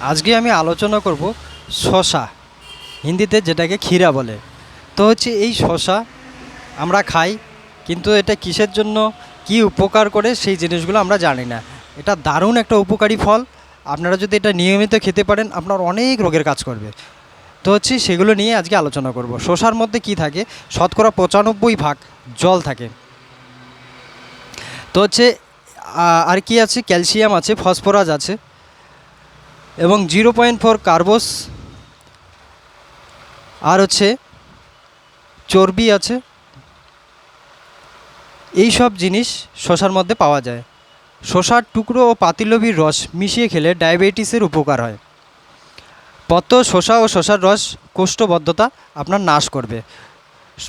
আজকে আমি আলোচনা করব শশা, হিন্দিতে যেটাকে ক্ষীরা বলে। তো হচ্ছে এই শশা আমরা খাই, কিন্তু এটা কিসের জন্য, কি উপকার করে সেই জিনিসগুলো আমরা জানি না। এটা দারুণ একটা উপকারী ফল। আপনারা যদি এটা নিয়মিত খেতে পারেন, আপনার অনেক রোগের কাজ করবে। তো হচ্ছে সেগুলো নিয়ে আজকে আলোচনা করব। শশার মধ্যে কি থাকে? শতকরা পঁচানব্বই ভাগ জল থাকে। তো হচ্ছে আর কি আছে? ক্যালসিয়াম আছে, ফসফরাস আছে। এবং জিরো পয়েন্ট ফোর কার্বোস আর হচ্ছে চর্বি আছে। এই সব জিনিস শশার মধ্যে পাওয়া যায়। শশার টুকরো ও পাতিলবির রস মিশিয়ে খেলে ডায়াবেটিসের উপকার হয়। পত্ত, শশা ও শশার রস কোষ্ঠবদ্ধতা আপনার নাশ করবে।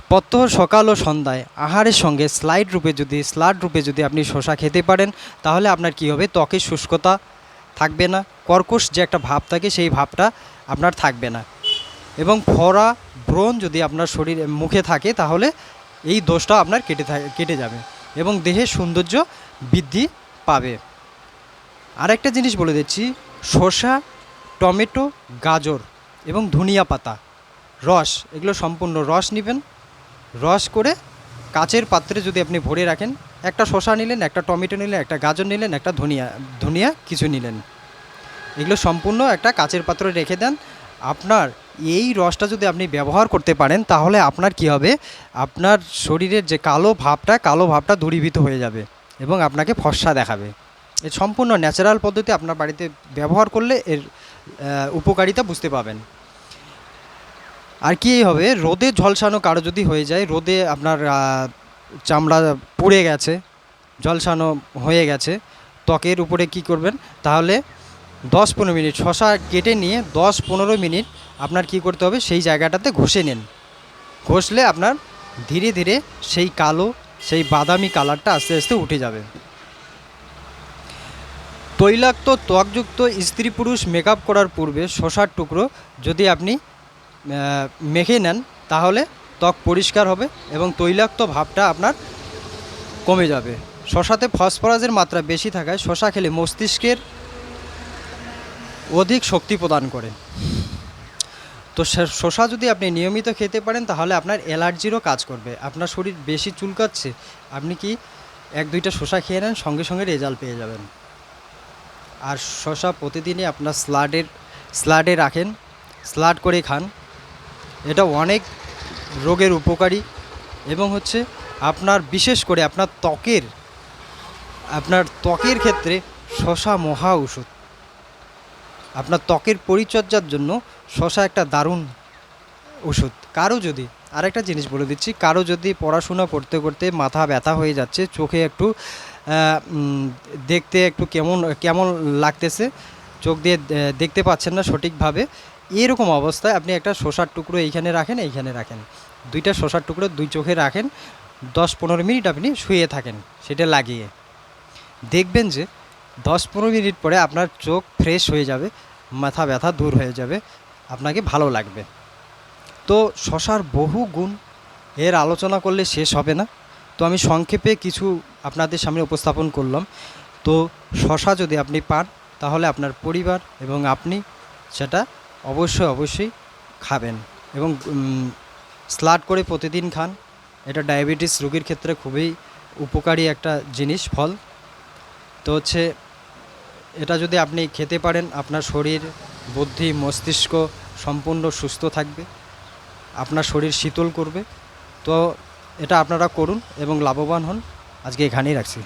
পত্ত সকাল ও সন্ধ্যায় আহারের সঙ্গে স্লাইড রূপে যদি স্লাড রূপে যদি আপনি শশা খেতে পারেন, তাহলে আপনার কি হবে? ত্বকের শুষ্কতা থাকবে না। কর্কশ যে একটা ভাব থাকে, সেই ভাবটা আপনার থাকবে না। এবং ফরা ব্রণ যদি আপনার শরীরে, মুখে থাকে, তাহলে এই দোষটা আপনার কেটে কেটে যাবে এবং দেহের সৌন্দর্য বৃদ্ধি পাবে। আরেকটা জিনিস বলে দিচ্ছি, শসা, টমেটো, গাজর এবং ধনিয়া পাতা, রস, এগুলো সম্পূর্ণ রস নেবেন। রস করে কাচের পাত্রে যদি আপনি ভরে রাখেন, একটা শসা নিলেন, একটা টমেটো নিলেন, একটা গাজর নিলেন, একটা ধনিয়া ধনিয়া কিছু নিলেন। এগুলো সম্পূর্ণ একটা কাচের পাত্রে রেখে দেন। আপনার এই রসটা যদি আপনি ব্যবহার করতে পারেন, তাহলে আপনার কি হবে? আপনার শরীরের যে কালো ভাবটা কালো ভাবটা দূরীভূত হয়ে যাবে এবং আপনাকে ফর্সা দেখাবে। এ সম্পূর্ণ ন্যাচারাল পদ্ধতি আপনার বাড়িতে ব্যবহার করলে এর উপকারিতা বুঝতে পাবেন। আর কি হবে? রোদে ঝলসানো কারও যদি হয়ে যায়, রোদে আপনার চামড়া পুড়ে গেছে, ঝলসানো হয়ে গেছে, ত্বকের উপরে কি করবেন? তাহলে দশ পনেরো মিনিট শশা কেটে নিয়ে দশ পনেরো মিনিট আপনার কি করতে হবে? সেই জায়গাটাতে ঘষে নিন। ঘষলে আপনার ধীরে ধীরে সেই কালো, সেই বাদামি কালারটা আস্তে আস্তে উঠে যাবে। তৈলাক্ত, ত্বকযুক্ত স্ত্রী পুরুষ মেকআপ করার পূর্বে শশার টুকরো যদি আপনি মেখে নেন, তাহলে ত্বক পরিষ্কার হবে এবং তৈলাক্ত ভাবটা আপনার কমে যাবে। শশাতে ফসফরাসের মাত্রা বেশি থাকায় শশা খেলে মস্তিষ্কের অধিক শক্তি প্রদান করে। তো শশা যদি আপনি নিয়মিত খেতে পারেন, তাহলে আপনার অ্যালার্জিরও কাজ করবে। আপনার শরীর বেশি চুলকাচ্ছে, আপনি কি এক দুইটা শশা খেয়ে নেন, সঙ্গে সঙ্গে রেজাল্ট পেয়ে যাবেন। আর শশা প্রতিদিনই আপনার স্লাডের, স্লাডে রাখেন, স্লাড করে খান। এটা অনেক রোগের উপকারী এবং হচ্ছে আপনার, বিশেষ করে আপনার ত্বকের আপনার ত্বকের ক্ষেত্রে শশা মহা ওষুধ আপনার ত্বকের পরিচর্যার জন্য শশা একটা দারুণ ওষুধ। কারও যদি, আরেকটা জিনিস বলে দিচ্ছি, কারও যদি পড়াশোনা করতে করতে মাথা ব্যথা হয়ে যাচ্ছে, চোখে একটু দেখতে একটু কেমন কেমন লাগতেছে, চোখ দিয়ে দেখতে পাচ্ছেন না সঠিকভাবে, এরকম অবস্থায় আপনি একটা শশার টুকরো এইখানে রাখেন এইখানে রাখেন। দুইটা শশার টুকরো দুই চোখে রাখেন, দশ পনেরো মিনিট আপনি শুয়ে থাকেন, সেটা লাগিয়ে। দেখবেন যে দশ পনেরো মিনিট পরে আপনার চোখ ফ্রেশ হয়ে যাবে, মাথা ব্যথা দূর হয়ে যাবে, আপনাকে ভালো লাগবে। তো শশার বহু গুণ এর আলোচনা করলে শেষ হবে না। তো আমি সংক্ষেপে কিছু আপনাদের সামনে উপস্থাপন করলাম। তো শশা যদি আপনি পান, তাহলে আপনার পরিবার এবং আপনি সেটা অবশ্যই অবশ্যই খাবেন এবং স্লাড করে প্রতিদিন খান। এটা ডায়াবেটিস রোগীর ক্ষেত্রে খুবই উপকারী একটা জিনিস, ফল। তো হচ্ছে এটা যদি আপনি খেতে পারেন, আপনার শরীর, বুদ্ধি, মস্তিষ্ক সম্পূর্ণ সুস্থ থাকবে, আপনার শরীর শীতল করবে। তো এটা আপনারা করুন এবং লাভবান হন। আজকে এখানেই রাখছি।